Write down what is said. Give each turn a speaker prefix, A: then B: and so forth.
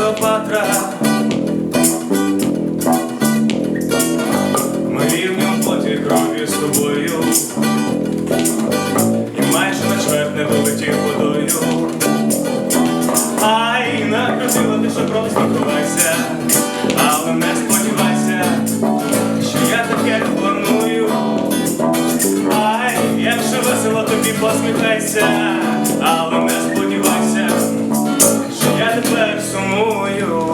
A: Клеопатра Ми рівнем плоті крові з тобою, і майже на чверть не долетів водою. Ай, накрутила ти, що просто ховайся, але не сподівайся, що я таке планую. Ай, якщо весело тобі посміхайся, але не сподівайся тепер сумую.